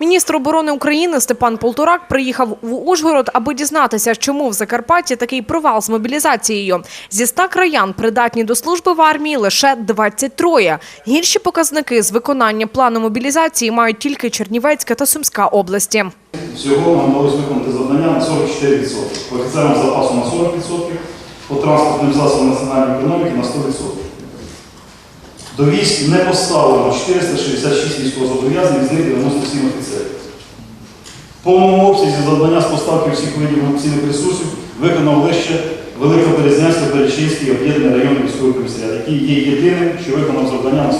Міністр оборони України Степан Полторак приїхав в Ужгород, аби дізнатися, чому в Закарпатті такий провал з мобілізацією. Зі 100 краян придатні до служби в армії лише 23. Гірші показники з виконання плану мобілізації мають тільки Чернівецька та Сумська області. Всього нам вдалося виконати завдання на 44%, по офіцерам запасу на 40%, по транспортним засобам національної економіки на 100%. До військ не поставлено 466 військовозобов'язаних, з них 97 офіцерів. В повному обсязі завдання з поставки всіх видів емоційних ресурсів виконав лише Великоберезнянське Перечинський об'єднаний районний військовий комісаріат, який є єдиним, що виконав завдання на 100%.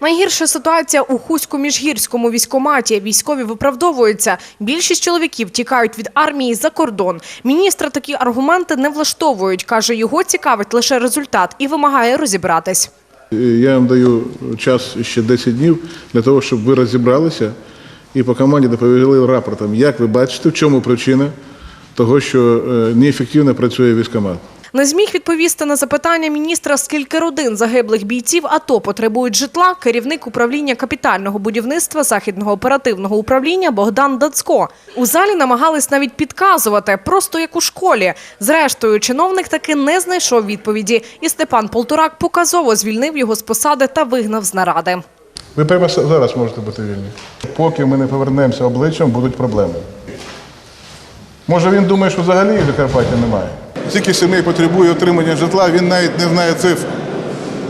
Найгірша ситуація у Хуську-Міжгірському військкоматі. Військові виправдовуються. Більшість чоловіків тікають від армії за кордон. Міністра такі аргументи не влаштовують. Каже, його цікавить лише результат і вимагає розібратись. Я вам даю час ще 10 днів для того, щоб ви розібралися і по команді доповіли рапортом, як ви бачите, в чому причина того, що е, неефективно працює військкомат. Не зміг відповісти на запитання міністра, скільки родин загиблих бійців АТО потребують житла. Керівник управління капітального будівництва західного оперативного управління Богдан Дацько. У залі намагались навіть підказувати, просто як у школі. Зрештою, чиновник таки не знайшов відповіді, і Степан Полторак показово звільнив його з посади та вигнав з наради. Ви прямо зараз можете бути вільні. Поки ми не повернемося обличчям, будуть проблеми. Може він думає, що взагалі в Закарпаття немає. Скільки сімей потребує отримання житла, він навіть не знає цифр.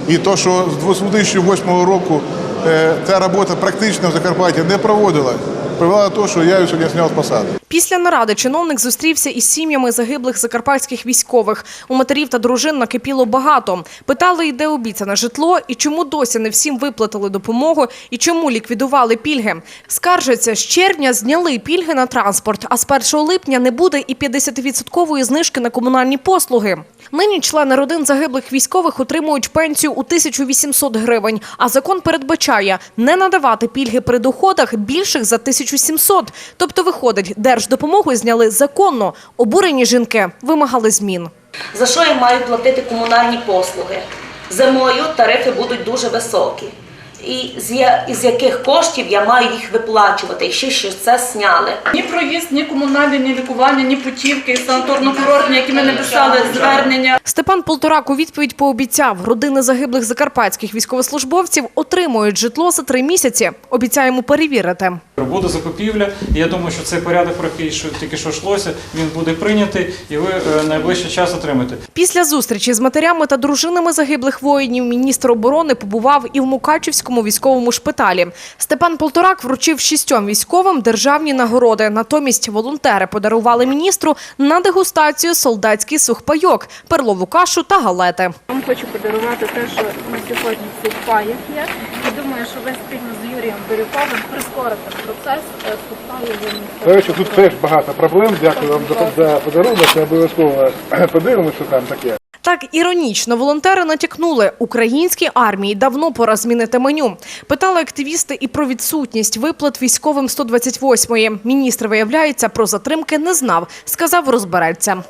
І то, що з 2008 року е, ця робота практично в Закарпатті не проводилась, привела до того, що я його сьогодні зняв з посади. Після наради чиновник зустрівся із сім'ями загиблих закарпатських військових. У матерів та дружин накипіло багато. Питали, і де обіцяне житло, і чому досі не всім виплатили допомогу, і чому ліквідували пільги. Скаржаться, з червня зняли пільги на транспорт, а з 1 липня не буде і 50-відсоткової знижки на комунальні послуги. Нині члени родин загиблих військових отримують пенсію у 1800 гривень, а закон передбачає не надавати пільги при доходах більших за 1700. Тобто, виходить, держдопомогу зняли законно. Обурені жінки вимагали змін. За що я маю платити комунальні послуги? Зимою тарифи будуть дуже високі. І з, я- із яких коштів я маю їх виплачувати, і ще що це сняли. Ні проїзд, ні комунальне, ні лікування, ні путівки, санаторно-курортні, які ми написали звернення. Степан Полторак у відповідь пообіцяв, родини загиблих закарпатських військовослужбовців отримують житло за три місяці. Обіцяємо перевірити. Буде закупівля. і Я думаю, що цей порядок, про який що тільки що йшлося, він буде прийнятий, і ви е, найближчий час отримаєте. Після зустрічі з матерями та дружинами загиблих воїнів міністр оборони побував і в Мукачівському військовому шпиталі. Степан Полторак вручив шістьом військовим державні нагороди. Натомість волонтери подарували міністру на дегустацію солдатський сухпайок, перлову кашу та галети. Вам хочу подарувати те, що на сьогодні паєк є. І думаю, що ви спільно з Юрієм Бирюковим прискорите процес е, сухпаю тут теж багато проблем. Дякую вам за, за подарунок. Обов'язково подивимося, що там таке. Так іронічно волонтери натякнули, українській армії давно пора змінити меню. Питали активісти і про відсутність виплат військовим 128-ї. Міністр, виявляється, про затримки не знав. Сказав, розбереться.